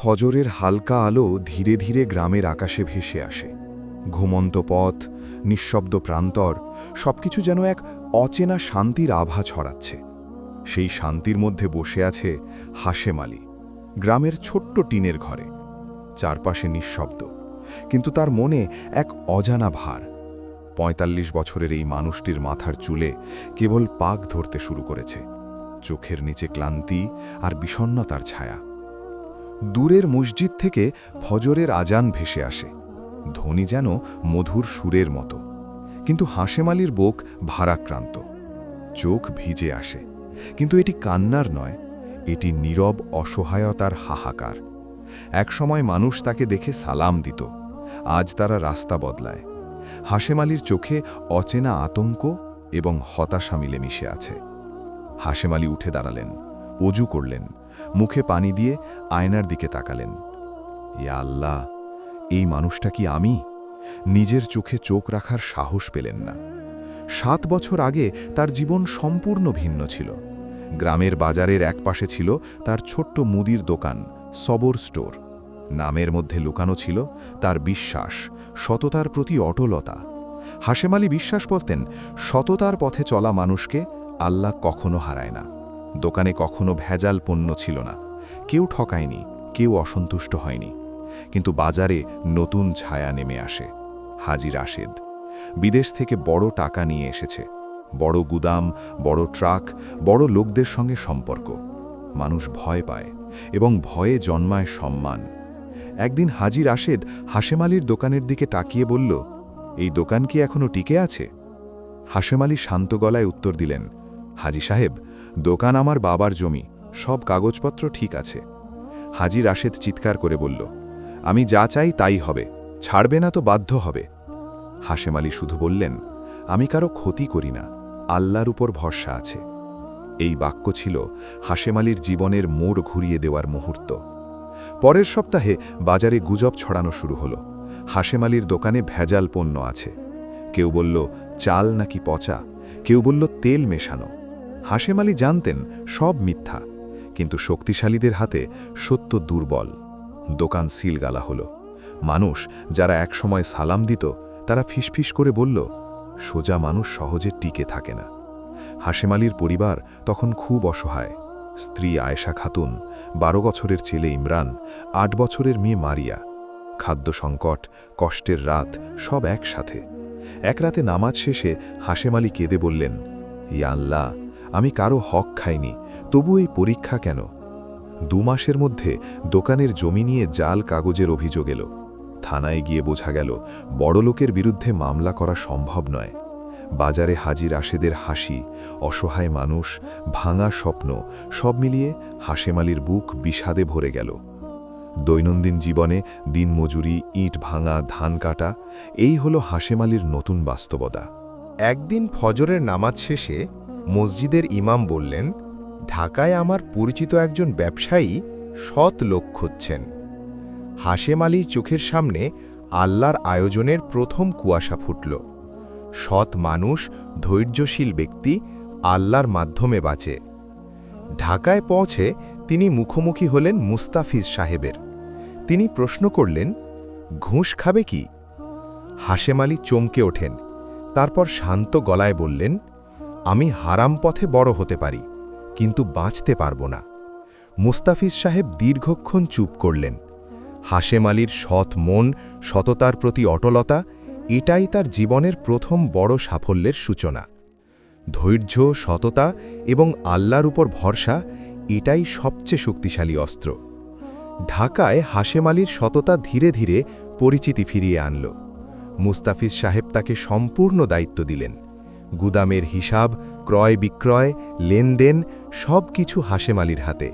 ফজরের হালকা আলো ধীরে ধীরে গ্রামের আকাশে ভেসে আসে। ঘুমন্ত পথ, নিঃশব্দ প্রান্তর, সবকিছু যেন এক অচেনা শান্তির আভা ছড়াচ্ছে। সেই শান্তির মধ্যে বসে আছে হাসেম আলী, গ্রামের ছোট্ট টিনের ঘরে। চারপাশে নিঃশব্দ, কিন্তু তার মনে এক অজানা ভার। পঁয়তাল্লিশ বছরের এই মানুষটির মাথার চুলে কেবল পাক ধরতে শুরু করেছে। চোখের নিচে ক্লান্তি আর বিষণ্নতার ছায়া। দূরের মসজিদ থেকে ফজরের আজান ভেসে আসে। ধ্বনি যেন মধুর সুরের মতো। কিন্তু হাসেম আলীর বুক ভারাক্রান্ত। চোখ ভিজে আসে। কিন্তু এটি কান্নার নয়, এটি নীরব অসহায়তার হাহাকার। একসময় মানুষ তাকে দেখে সালাম দিত। আজ তারা রাস্তা বদলায়। হাসেম আলীর চোখে অচেনা আতঙ্ক এবং হতাশা মিলে মিশে আছে। হাসেম আলী উঠে দাঁড়ালেন। অজু করলেন। মুখে পানি দিয়ে আয়নার দিকে তাকালেন। ইয়া আল্লাহ, এই মানুষটা কি আমি? নিজের চোখে চোখ রাখার সাহস পেলেন না। সাত বছর আগে তার জীবন সম্পূর্ণ ভিন্ন ছিল। গ্রামের বাজারের একপাশে ছিল তার ছোট্ট মুদির দোকান, সবর স্টোর। নামের মধ্যে লুকানো ছিল তার বিশ্বাস, সততার প্রতি অটলতা। হাসেম আলী বিশ্বাস করতেন সততার পথে চলা মানুষকে আল্লাহ কখনো হারায় না। দোকানে কখনো ভেজাল পণ্য ছিল না। কেউ ঠকায়নি, কেউ অসন্তুষ্ট হয়নি। কিন্তু বাজারে নতুন ছায়া নেমে আসে, হাজির রাশেদ বিদেশ থেকে বড় টাকা নিয়ে এসেছে। বড় গুদাম, বড় ট্রাক, বড় লোকদের সঙ্গে সম্পর্ক। মানুষ ভয় পায় এবং ভয়ে জন্মায় সম্মান। একদিন হাজির রাশেদ হাসেম আলীর দোকানের দিকে তাকিয়ে বলল, এই দোকান কি এখনও টিকে আছে? হাসেম আলী শান্ত গলায় উত্তর দিলেন, হাজি সাহেব দোকান আমার বাবার জমি, সব কাগজপত্র ঠিক আছে। হাজি রাশেদ চিৎকার করে বলল, আমি যা চাই তাই হবে, ছাড়বে না তো বাধ্য হবে। হাসেম আলী শুধু বললেন, আমি কারও ক্ষতি করি না, আল্লাহর উপর ভরসা আছে। এই বাক্য ছিল হাসেম আলীর জীবনের মোড় ঘুরিয়ে দেওয়ার মুহূর্ত। পরের সপ্তাহে বাজারে গুজব ছড়ানো শুরু হলো। হাসেম আলীর দোকানে ভেজাল পণ্য আছে। কেউ বলল, চাল নাকি পচা? কেউ বলল, তেল মেশানো। হাসেম আলী জানতেন সব মিথ্যা, কিন্তু শক্তিশালীদের হাতে সত্য দুর্বল। দোকান সিল গালা হলো। মানুষ যারা একসময় সালাম দিত, তারা ফিসফিস করে বলল, সোজা মানুষ সহজে টিকে থাকে না। হাসেম আলীর পরিবার তখন খুব অসহায়। স্ত্রী আয়েশা খাতুন, বারো বছরের ছেলে ইমরান, আট বছরের মেয়ে মারিয়া। খাদ্য সংকট, কষ্টের রাত, সব একসাথে। এক রাতে নামাজ শেষে হাসেম আলী কেঁদে বললেন, ইয়া আল্লাহ আমি কারও হক খাইনি, তবু এই পরীক্ষা কেন? দু মাসের মধ্যে দোকানের জমি নিয়ে জাল কাগজের অভিযোগ এলো। থানায় গিয়ে বোঝা গেল, বড়লোকের বিরুদ্ধে মামলা করা সম্ভব নয়। বাজারে হাজির আশেদের হাসি, অসহায় মানুষ, ভাঙা স্বপ্ন, সব মিলিয়ে হাসেমালির বুক বিষাদে ভরে গেল। দৈনন্দিন জীবনে দিনমজুরি ইট ভাঙা, ধান কাটা, এই হল হাসেমালির নতুন বাস্তবতা। একদিন ফজরের নামাজ শেষে মসজিদের ইমাম বললেন, ঢাকায় আমার পরিচিত একজন ব্যবসায়ী সৎ লোক খুঁজছেন। হাসেম আলীর চোখের সামনে আল্লাহর আয়োজনের প্রথম কুয়াশা ফুটল। সৎ মানুষ, ধৈর্যশীল ব্যক্তি আল্লাহর মাধ্যমে বাঁচে। ঢাকায় পৌঁছে তিনি মুখোমুখি হলেন মুস্তাফিজ সাহেবের। তিনি প্রশ্ন করলেন, ঘুষ খাবে কি? হাসেম আলী চমকে ওঠেন, তারপর শান্ত গলায় বললেন আমি হারাম পথে বড় হতে পারি, কিন্তু বাঁচতে পারব না। মুস্তাফিজ সাহেব দীর্ঘক্ষণ চুপ করলেন। হাসেম আলীর সৎ মন, সততার প্রতি অটলতা, এটাই তার জীবনের প্রথম বড় সাফল্যের সূচনা। ধৈর্য, সততা এবং আল্লাহর উপর ভরসা, এটাই সবচেয়ে শক্তিশালী অস্ত্র। ঢাকায় হাসেম আলীর সততা ধীরে ধীরে পরিচিতি ফিরিয়ে আনল। মুস্তাফিজ সাহেব তাকে সম্পূর্ণ দায়িত্ব দিলেন। গুদামের হিসাব, ক্রয় বিক্রয়, লেনদেন সব কিছু হাসেম আলীর হাতে।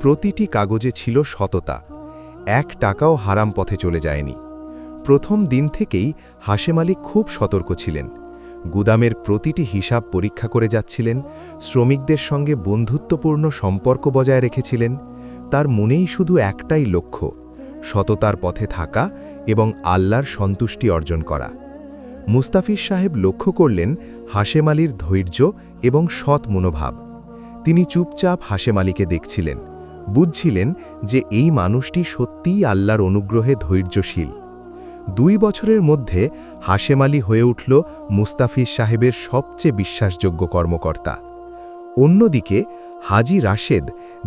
প্রতিটি কাগজে ছিল সততা। এক টাকাও হারাম পথে চলে যায়নি। প্রথম দিন থেকেই হাসেম আলী খুব সতর্ক ছিলেন। গুদামের প্রতিটি হিসাব পরীক্ষা করে যাচ্ছিলেন, শ্রমিকদের সঙ্গে বন্ধুত্বপূর্ণ সম্পর্ক বজায় রেখেছিলেন। তার মনেই শুধু একটাই লক্ষ্য, সততার পথে থাকা এবং আল্লাহর সন্তুষ্টি অর্জন করা। মুস্তাফিজ সাহেব লক্ষ্য করলেন হাসেম আলীর ধৈর্য এবং সৎ মনোভাব। তিনি চুপচাপ হাসেম আলীকে দেখছিলেন, বুঝছিলেন যে এই মানুষটি সত্যিই আল্লাহর অনুগ্রহে ধৈর্যশীল। দুই বছরের মধ্যে হাশেম আলী হয়ে উঠল মুস্তাফিজ সাহেবের সবচেয়ে বিশ্বাসযোগ্য কর্মকর্তা। অন্যদিকে হাজি রাশেদ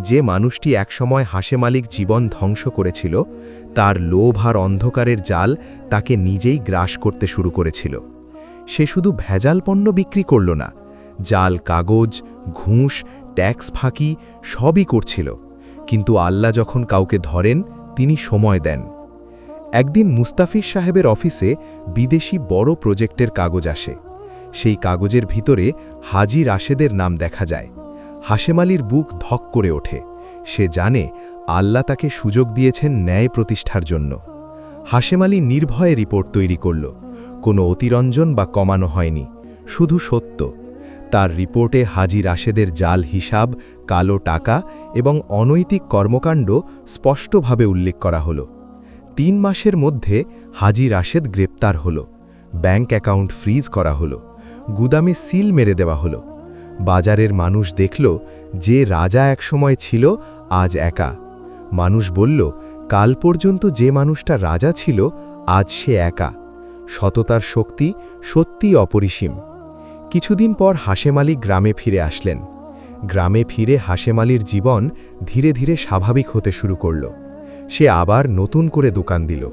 যে মানুষটি একসময় হাশেম আলীর জীবন ধ্বংস করেছিল, তার লোভ আর অন্ধকারের জাল তাকে নিজেই গ্রাস করতে শুরু করেছিল। সে শুধু ভেজাল পণ্য বিক্রি করল না, জাল, কাগজ, ঘুষ, ট্যাক্স, ফাঁকি সবই করছিল, কিন্তু আল্লাহ যখন কাউকে ধরেন, তিনি সময় দেন। একদিন মুস্তাফিজ সাহেবের অফিসে বিদেশি বড় প্রজেক্টের কাগজ আসে, সেই কাগজের ভিতরে হাজি রাশেদের নাম দেখা যায়। হাশেম আলীর বুক ধক করে ওঠে। সে জানে আল্লাহ তাকে সুযোগ দিয়েছেন ন্যায় প্রতিষ্ঠার জন্য। হাশেম আলী নির্ভয়ে রিপোর্ট তৈরি করল। কোনো অতিরঞ্জন বা কমানো হয়নি, শুধু সত্য। তার রিপোর্টে হাজি রাশেদের জাল হিসাব, কালো টাকা এবং অনৈতিক কর্মকাণ্ড স্পষ্টভাবে উল্লেখ করা হলো। তিন মাসের মধ্যে হাজি রাশেদ গ্রেপ্তার হল। ব্যাংক অ্যাকাউন্ট ফ্রিজ করা হলো। গুদামে সিল মেরে দেওয়া হলো। বাজারের মানুষ দেখল যে রাজা একসময় ছিল আজ একা। মানুষ বলল, কাল পর্যন্ত যে মানুষটা রাজা ছিল, আজ সে একা। সততার শক্তি সত্যিই অপরিসীম। কিছুদিন পর হাশেম আলী গ্রামে ফিরে আসলেন। গ্রামে ফিরে হাশেম আলীর জীবন ধীরে ধীরে স্বাভাবিক হতে শুরু করল। সে আবার নতুন করে দোকান দিল।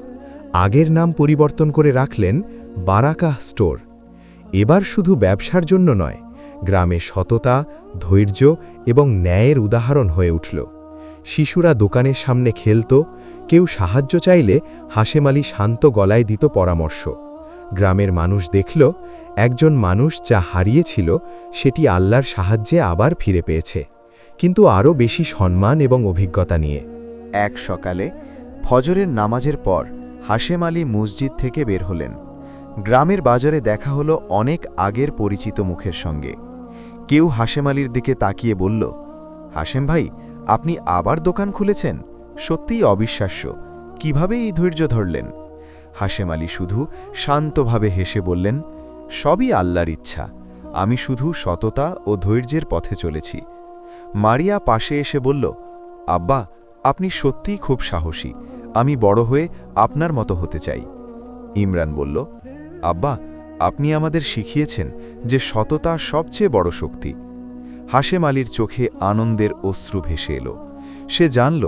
আগের নাম পরিবর্তন করে রাখলেন বারাকাহ স্টোর। এবার শুধু ব্যবসার জন্য নয় গ্রামে সততা, ধৈর্য এবং ন্যায়ের উদাহরণ হয়ে উঠল। শিশুরা দোকানের সামনে খেলত, কেউ সাহায্য চাইলে হাসেম আলী শান্ত গলায় দিত পরামর্শ। গ্রামের মানুষ দেখল, একজন মানুষ যা হারিয়েছিল সেটি আল্লাহর সাহায্যে আবার ফিরে পেয়েছে। কিন্তু আরও বেশি সম্মান এবং অভিজ্ঞতা নিয়ে। এক সকালে ফজরের নামাজের পর হাশেম আলী মসজিদ থেকে বের হলেন। গ্রামের বাজারে দেখা হলো অনেক আগের পরিচিত মুখের সঙ্গে। কেউ হাশেম আলীর দিকে তাকিয়ে বলল, হাশেম ভাই, আপনি আবার দোকান খুলেছেন? সত্যিই অবিশ্বাস্য। কীভাবে এই ধৈর্য ধরলেন? হাশেম আলী শুধু শান্তভাবে হেসে বললেন, সবই আল্লাহর ইচ্ছা। আমি শুধু সততা ও ধৈর্যের পথে চলেছি। মারিয়া পাশে এসে বলল, আব্বা, আপনি সত্যিই খুব সাহসী। আমি বড় হয়ে আপনার মতো হতে চাই। ইমরান বলল, আব্বা আপনি আমাদের শিখিয়েছেন যে সততা সবচেয়ে বড় শক্তি। হাশেম আলীর চোখে আনন্দের অশ্রু ভেসে এলো। সে জানল,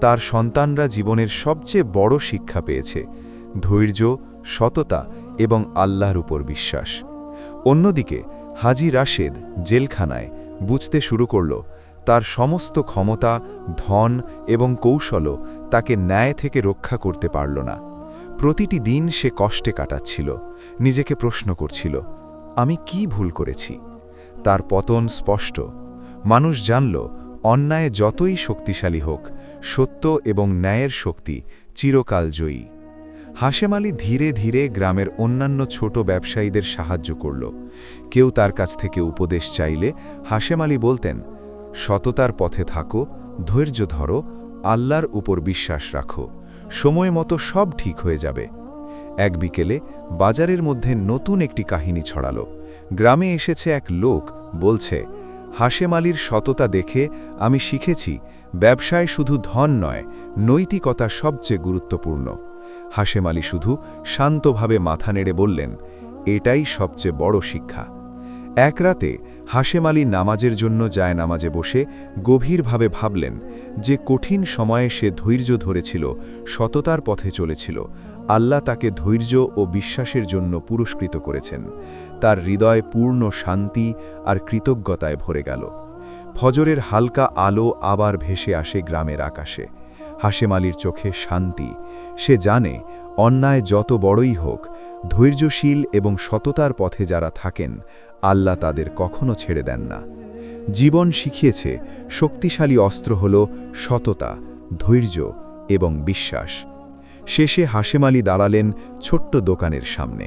তার সন্তানরা জীবনের সবচেয়ে বড় শিক্ষা পেয়েছে, ধৈর্য, সততা এবং আল্লাহর উপর বিশ্বাস। অন্যদিকে, হাজি রাশেদ জেলখানায় বুঝতে শুরু করল, তার সমস্ত ক্ষমতা, ধন এবং কৌশলও তাকে ন্যায় থেকে রক্ষা করতে পারল না। প্রতিটি দিন সে কষ্টে কাটাচ্ছিল, নিজেকে প্রশ্ন করছিল, আমি কি ভুল করেছি? তার পতন স্পষ্ট। মানুষ জানল, অন্যায় যতই শক্তিশালী হোক, সত্য এবং ন্যায়ের শক্তি চিরকাল জয়ী। হাশেম আলী ধীরে ধীরে গ্রামের অন্যান্য ছোট ব্যবসায়ীদের সাহায্য করল। কেউ তার কাছ থেকে উপদেশ চাইলে হাশেম আলী বলতেন, সততার পথে থাকো, ধৈর্য ধরো, আল্লাহর উপর বিশ্বাস রাখো। সময় মতো সব ঠিক হয়ে যাবে। এক বিকেলে বাজারের মধ্যে নতুন একটি কাহিনী ছড়ালো। গ্রামে এসেছে এক লোক, বলছে, হাশেম আলীর সততা দেখে আমি শিখেছি, ব্যবসায় শুধু ধন নয়, নৈতিকতা সবচেয়ে গুরুত্বপূর্ণ। হাশেম আলী শুধু শান্তভাবে মাথা নেড়ে বললেন, এটাই সবচেয়ে বড় শিক্ষা। এক রাতে হাশেম আলী নামাজের জন্য যায় নামাজে বসে গভীরভাবে ভাবলেন যে কঠিন সময়ে সে ধৈর্য ধরেছিল, সততার পথে চলেছিল। আল্লাহ তাকে ধৈর্য ও বিশ্বাসের জন্য পুরস্কৃত করেছেন। তার হৃদয় পূর্ণ শান্তি আর কৃতজ্ঞতায় ভরে গেল। ফজরের হালকা আলো আবার ভেসে আসে গ্রামের আকাশে। হাশেম আলীর চোখে শান্তি। সে জানে, অন্যায় যত বড়ই হোক, ধৈর্যশীল এবং সততার পথে যারা থাকেন, আল্লাহ তাদের কখনো ছেড়ে দেন না। জীবন শিখিয়েছে, শক্তিশালী অস্ত্র হল সততা, ধৈর্য এবং বিশ্বাস। শেষে হাশেম আলী দাঁড়ালেন ছোট্ট দোকানের সামনে।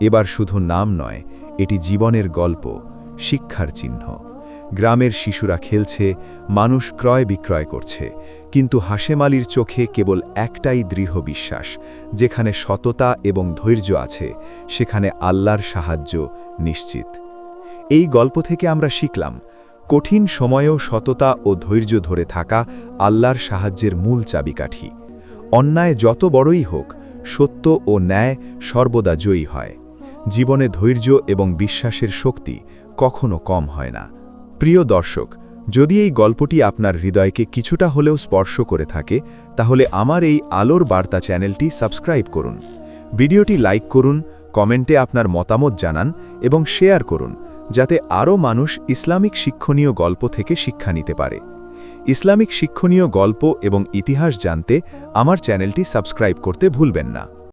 এবার শুধু নাম নয়, এটি জীবনের গল্প, শিক্ষার চিহ্ন। গ্রামের শিশুরা খেলছে, মানুষ ক্রয় বিক্রয় করছে। কিন্তু হাশেম আলীর চোখে কেবল একটাই দৃঢ় বিশ্বাস, যেখানে সততা এবং ধৈর্য আছে, সেখানে আল্লাহর সাহায্য নিশ্চিত। এই গল্প থেকে আমরা শিখলাম, কঠিন সময়েও সততা ও ধৈর্য ধরে থাকা আল্লাহর সাহায্যের মূল চাবিকাঠি। অন্যায় যত বড়ই হোক, সত্য ও ন্যায় সর্বদা জয়ী হয়। জীবনে ধৈর্য এবং বিশ্বাসের শক্তি কখনো কম হয় না। প্রিয় দর্শক, যদি এই গল্পটি আপনার হৃদয়কে কিছুটা হলেও স্পর্শ করে থাকে, তাহলে আমার এই আলোর বার্তা চ্যানেলটি সাবস্ক্রাইব করুন। ভিডিওটি লাইক করুন, কমেন্টে আপনার মতামত জানান এবং শেয়ার করুন, যাতে আরও মানুষ ইসলামিক শিক্ষণীয় গল্প থেকে শিক্ষা নিতে পারে। ইসলামিক শিক্ষণীয় গল্প এবং ইতিহাস জানতে আমার চ্যানেলটি সাবস্ক্রাইব করতে ভুলবেন না।